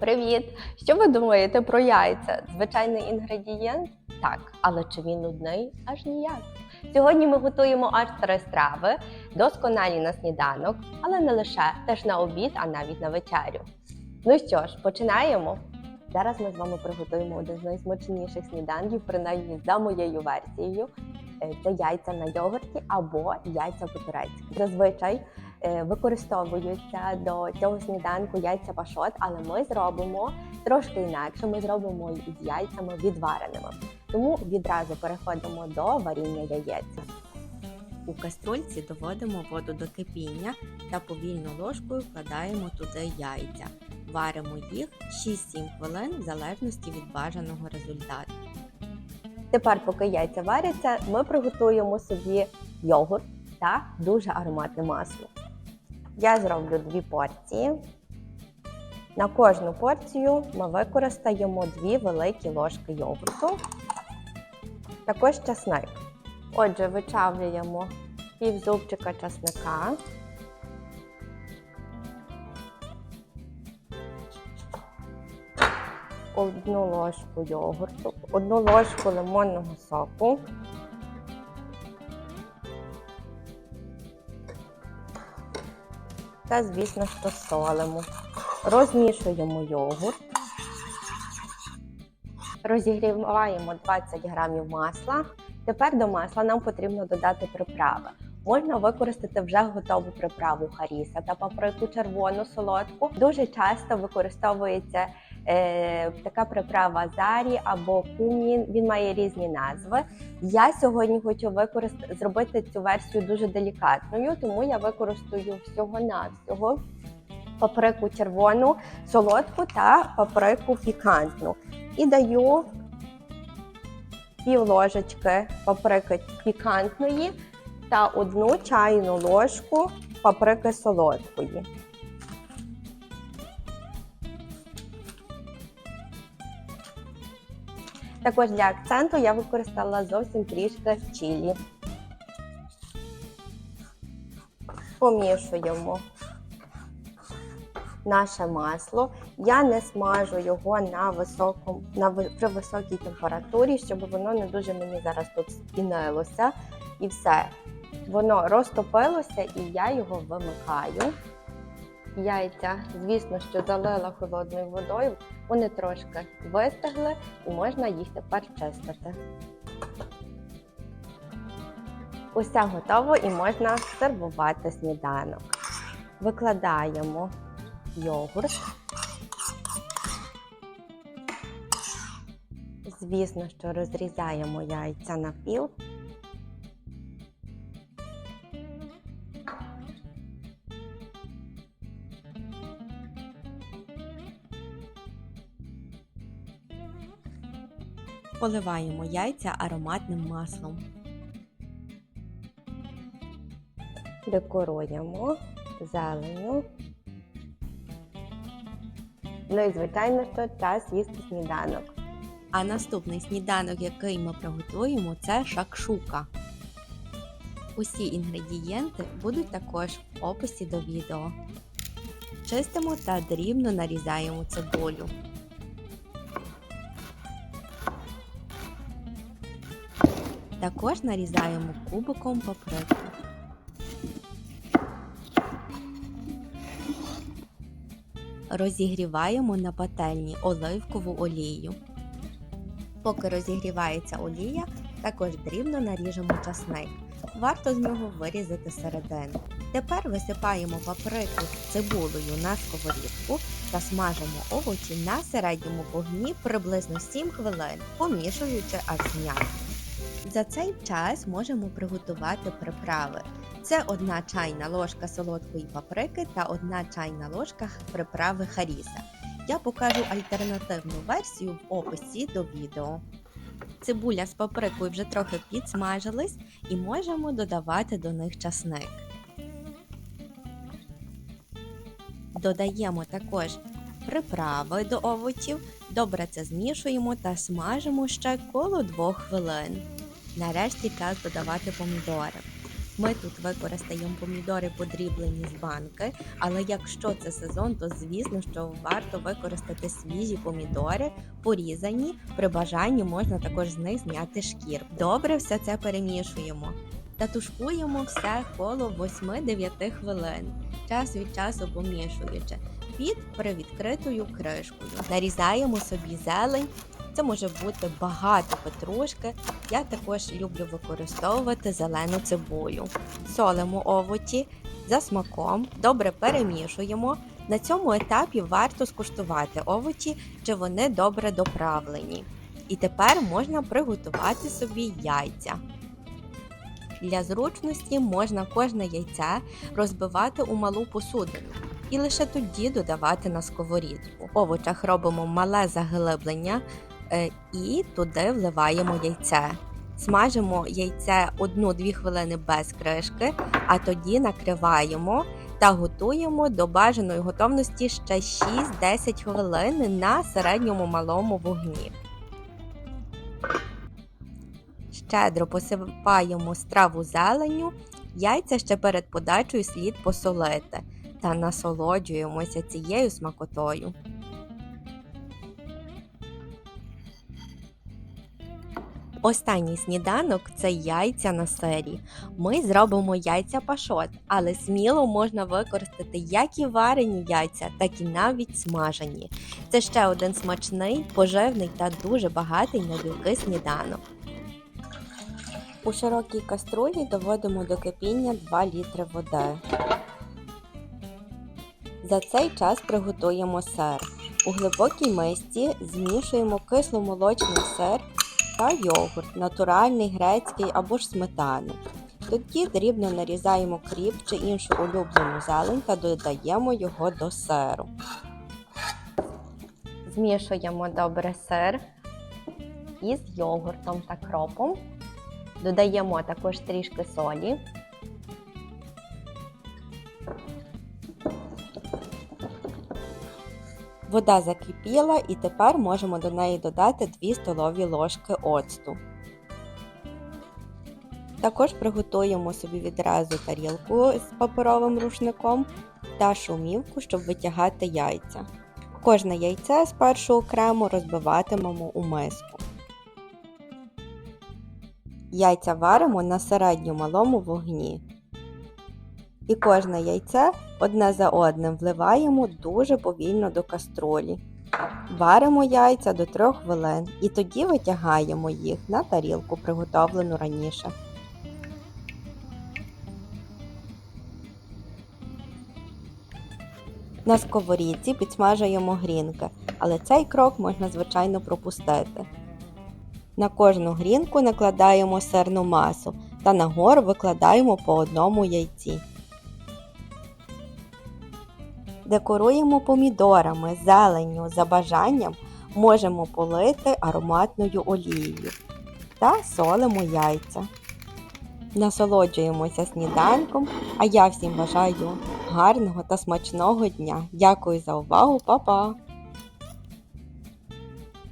Привіт! Що ви думаєте про яйця? Звичайний інгредієнт? Так, але чи він нудний? Аж ніяк. Сьогодні ми готуємо аж три страви, досконалі на сніданок, але не лише теж на обід, а навіть на вечерю. Ну що ж, починаємо. Зараз ми з вами приготуємо один з найсмачніших сніданків, принаймні за моєю версією. Е, Це яйця на йогурті або яйця по-турецьки. Зазвичай використовуються до цього сніданку яйця пашот, але ми зробимо трошки інакше. Ми зробимо з яйцями відвареними. Тому відразу переходимо до варіння яєць. У каструльці доводимо воду до кипіння та повільно ложкою вкладаємо туди яйця. Варимо їх 6-7 хвилин в залежності від бажаного результату. Тепер, поки яйця варяться, ми приготуємо собі йогурт та дуже ароматне масло. Я зроблю дві порції. На кожну порцію ми використаємо дві великі ложки йогурту, також часник. Отже, вичавлюємо пів зубчика часника. Одну ложку йогурту, одну ложку лимонного соку. Та, звісно, що солимо. Розмішуємо йогурт. Розігріваємо 20 грамів масла. Тепер до масла нам потрібно додати приправи. Можна використати вже готову приправу харіса та паприку червону солодку. Дуже часто використовується е, така приправа зарі або кумін. Він має різні назви. Я сьогодні хочу використ... зробити цю версію дуже делікатною, тому я використаю всього на всього паприку червону солодку та паприку пікантну. І даю пів ложечки паприки пікантної та одну чайну ложку паприки солодкої. Також для акценту я використала зовсім трішки чилі. Помішуємо наше масло. Я не смажу його на високому, на при високій температурі, щоб воно не дуже мені зараз тут спінилося. І все. Воно розтопилося, і я його вимикаю. Яйця, звісно, що залила холодною водою. Вони трошки вистигли і можна їх тепер чистити. Усе готово і можна сервувати сніданок. Викладаємо йогурт. Звісно, що розрізаємо яйця на Поливаємо яйця ароматним маслом. Декоруємо зеленю. Ну і звичайно, що час їсти сніданок. А наступний сніданок, який ми приготуємо, це шакшука. Усі інгредієнти будуть також в описі до відео. Чистимо та дрібно нарізаємо цибулю. Також нарізаємо кубиком паприку. Розігріваємо на пательні оливкову олію. Поки розігрівається олія, також дрібно наріжемо часник. Варто з нього вирізати середину. Тепер висипаємо паприку з цибулею на сковорідку та смажимо овочі на середньому вогні приблизно 7 хвилин, помішуючи аж зняти. За цей час можемо приготувати приправи. Це одна чайна ложка солодкої паприки та одна чайна ложка приправи харіса. Я покажу альтернативну версію в описі до відео. Цибуля з паприкою вже трохи підсмажились і можемо додавати до них часник. Додаємо також приправи до овочів, добре це змішуємо та смажимо ще коло 2 хвилин. Нарешті час додавати помідори. Ми тут використаємо помідори подріблені з банки, але якщо це сезон, то звісно, що варто використати свіжі помідори, порізані. При бажанні можна також з них зняти шкір. Добре все це перемішуємо та тушкуємо все коло 8-9 хвилин, час від часу помішуючи під привідкритою кришкою. Нарізаємо собі зелень. Це може бути багато петрушки. Я також люблю використовувати зелену цибулю. Солимо овочі за смаком, добре перемішуємо. На цьому етапі варто скуштувати овочі, чи вони добре доправлені. І тепер можна приготувати собі яйця. Для зручності можна кожне яйце розбивати у малу посудину і лише тоді додавати на сковорідку. В овочах робимо мале заглиблення е, і туди вливаємо яйце. Смажимо яйце 1-2 хвилини без кришки, а тоді накриваємо та готуємо до бажаної готовності ще 6-10 хвилин на середньому малому вогні. Щедро посипаємо страву зеленню, яйця ще перед подачею слід посолити та насолоджуємося цією смакотою. Останній сніданок це яйця на сирі. Ми зробимо яйця пашот, але сміло можна використати як і варені яйця, так і навіть смажені. Це ще один смачний, поживний та дуже багатий на білки сніданок. У широкій каструлі доводимо до кипіння 2 літри води. За цей час приготуємо сир. У глибокій мисці змішуємо кисломолочний сир та йогурт, натуральний грецький або ж сметану. Тоді дрібно нарізаємо кріп чи іншу улюблену зелень та додаємо його до сиру. Змішуємо добре сир із йогуртом та кропом. Додаємо також трішки солі. Вода закипіла і тепер можемо до неї додати 2 столові ложки оцту. Також приготуємо собі відразу тарілку з паперовим рушником та шумівку, щоб витягати яйця. Кожне яйце спершу окремо розбиватимемо у миску. Яйця варимо на середньо-малому вогні. І кожне яйце одне за одним вливаємо дуже повільно до каструлі. Варимо яйця до 3 хвилин і тоді витягаємо їх на тарілку, приготовлену раніше. На сковорідці підсмажуємо грінки, але цей крок можна звичайно пропустити. На кожну грінку накладаємо сирну масу та нагору викладаємо по одному яйці. Декоруємо помідорами, зеленню, за бажанням можемо полити ароматною олією та солимо яйця. Насолоджуємося сніданком, а я всім бажаю гарного та смачного дня. Дякую за увагу, па-па!